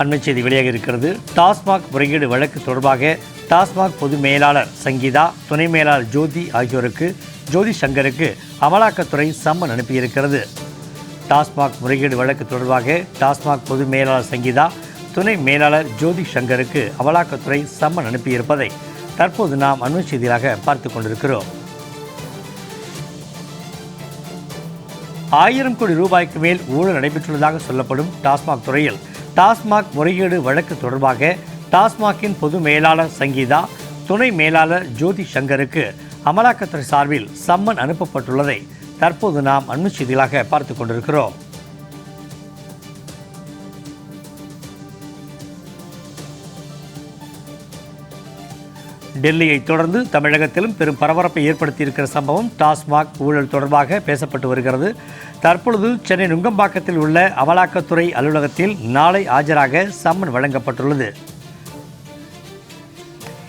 அண்மை செய்தி வெளியாக இருக்கிறது. டாஸ்மாக் முறைகேடு வழக்கு தொடர்பாக டாஸ்மாக் பொது மேலாளர் சங்கீதா துணை மேலாளர் ஜோதி ஆகியோருக்கு ஜோதி சங்கருக்கு அமலாக்கத்துறை சம்மன் அனுப்பியிருக்கிறது. டாஸ்மாக் முறைகேடு வழக்கு தொடர்பாக டாஸ்மாக் பொது மேலாளர் சங்கீதா துணை மேலாளர் ஜோதி சங்கருக்கு அமலாக்கத்துறை சம்மன் அனுப்பியிருப்பதை தற்போது நாம் அண்மை செய்தியாக பார்த்து கொண்டிருக்கிறோம். ஆயிரம் கோடி ரூபாய்க்கு மேல் ஊழல் நடைபெற்றுள்ளதாக சொல்லப்படும் டாஸ்மாக் துறையில் டாஸ்மாக் முறைகேடு வழக்கு தொடர்பாக டாஸ்மாகின் பொது மேலாளர் சங்கீதா துணை மேலாளர் ஜோதி சங்கருக்கு அமலாக்கத்துறை சார்பில் சம்மன் அனுப்பப்பட்டுள்ளதை தற்போது நாம் அண்மை செய்திகளாக பார்த்து கொண்டிருக்கிறோம். டெல்லியை தொடர்ந்து தமிழகத்திலும் பெரும் பரபரப்பை ஏற்படுத்தியிருக்கிற சம்பவம் டாஸ்மாக் ஊழல் தொடர்பாக பேசப்பட்டு வருகிறது. தற்பொழுது சென்னை நுங்கம்பாக்கத்தில் உள்ள அமலாக்கத்துறை அலுவலகத்தில் நாளை ஆஜராக சம்மன் வழங்கப்பட்டுள்ளது.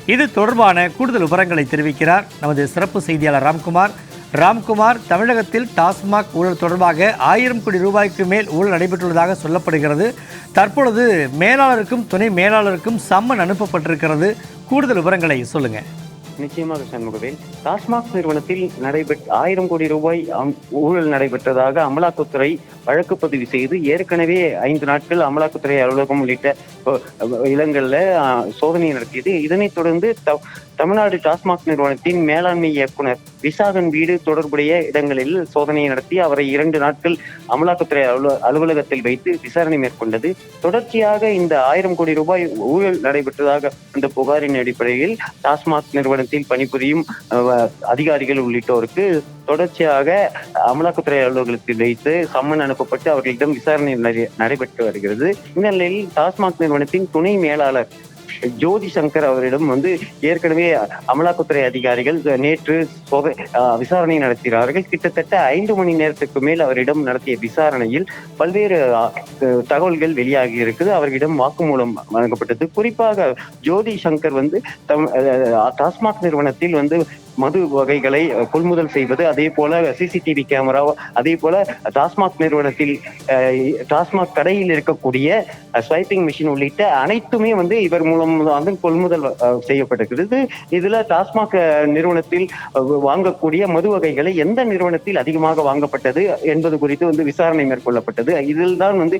இது தொடர்பான கூடுதல் விவரங்களை தெரிவிக்கிறார் நமது சிறப்பு செய்தியாளர் ராம்குமார். ராம்குமார் தமிழகத்தில் டாஸ்மாக் ஊழல் தொடர்பாக ஆயிரம் கோடி ரூபாய்க்கு மேல் ஊழல் நடைபெற்றுள்ளதாக சொல்லப்படுகிறது. தற்பொழுது மேலாளருக்கும் துணை மேலாளருக்கும் சம்மன் அனுப்பப்பட்டிருக்கிறது. கூடுதல் விவரங்களை சொல்லுங்க. நிச்சயமாக சண்முகவேல் டாஸ்மாக் நிறுவனத்தில் நடைபெற்ற ஆயிரம் கோடி ரூபாய் ஊழல் நடைபெற்றதாக அமலாக்கத்துறை வழக்கு பதிவு செய்து ஏற்கனவே ஐந்து நாட்கள் அமலாக்கத்துறை அலுவலகம் உள்ளிட்ட இடங்கள்ல சோதனை நடத்தியது. இதனைத் தொடர்ந்து தமிழ்நாடு டாஸ்மாக் நிறுவனத்தின் மேலாண்மை இயக்குனர் விசாகன் வீடு தொடர்புடைய இடங்களில் சோதனை நடத்தி அவரை இரண்டு நாட்கள் அமலாக்கத்துறை அலுவல- அலுவலகத்தில் வைத்து விசாரணை மேற்கொண்டது. தொடர்ச்சியாக இந்த ஆயிரம் கோடி ரூபாய் ஊழல் நடைபெற்றதாக அந்த புகாரின் அடிப்படையில் டாஸ்மாக் நிறுவனத்தில் பணிபுரியும் அஹ், அதிகாரிகள் உள்ளிட்டோருக்கு தொடர்ச்சியாக அமலாக்கத்துறை அலுவலகத்தில் வைத்து சம்மன் அனுப்பப்பட்டு அவர்களிடம் விசாரணை நடை- நடைபெற்று வருகிறது. இந்த நிலையில் டாஸ்மாக் நிறுவனத்தின் துணை மேலாளர் ஜோதி சங்கர் அவரிடம் வந்து ஏற்கனவே அமலாக்கத்துறை அதிகாரிகள் நேற்று விசாரணை நடத்தினார்கள். கிட்டத்தட்ட ஐந்து மணி நேரத்துக்கு மேல் அவரிடம் நடத்திய விசாரணையில் பல்வேறு தகவல்கள் வெளியாகி இருக்குது. அவர்களிடம் வாக்குமூலம் வழங்கப்பட்டது. குறிப்பாக ஜோதி சங்கர் வந்து தம் டாஸ்மாக் நிறுவனத்தில் வந்து மது வகைகளை கொள்முதல் செய்வது அதே போல சிசிடிவி கேமரா அதே போல டாஸ்மாக் நிறுவனத்தில் டாஸ்மாக் கடையில் இருக்கக்கூடிய ஸ்வைப்பிங் மிஷின் உள்ளிட்ட அனைத்துமே வந்து இவர் மூலம் வந்து கொள்முதல் செய்யப்பட்டிருக்கிறது. இதுல டாஸ்மாக் நிறுவனத்தில் வாங்கக்கூடிய மது வகைகளை எந்த நிறுவனத்தில் அதிகமாக வாங்கப்பட்டது என்பது குறித்து வந்து விசாரணை மேற்கொள்ளப்பட்டது. இதில் தான் வந்து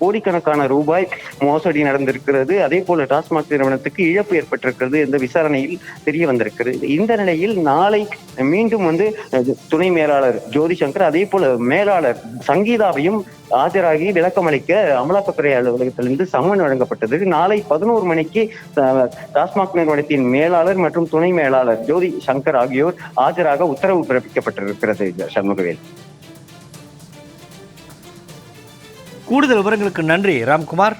கோடிக்கணக்கான ரூபாய் மோசடி நடந்திருக்கிறது. அதே போல டாஸ்மாக் நிறுவனத்துக்கு இழப்பு ஏற்பட்டிருக்கிறது இந்த விசாரணையில் தெரிய வந்திருக்கிறது. இந்த நிலையில் நாளை மீண்டும் வந்து துணை மேலாளர் ஜோதி சங்கர் அதே போல மேலாளர் சங்கீதாவையும் ஆஜராகி விளக்கம் அளிக்க அமலாக்கத்துறை அலுவலகத்திலிருந்து சம்மன் வழங்கப்பட்டது. நாளை பதினோரு மணிக்கு டாஸ்மாக் நிறுவனத்தின் மேலாளர் மற்றும் துணை மேலாளர் ஜோதி சங்கர் ஆகியோர் ஆஜராக உத்தரவு பிறப்பிக்கப்பட்டிருக்கிறது சண்முகவேல். கூடுதல் விவரங்களுக்கு நன்றி ராம்குமார்.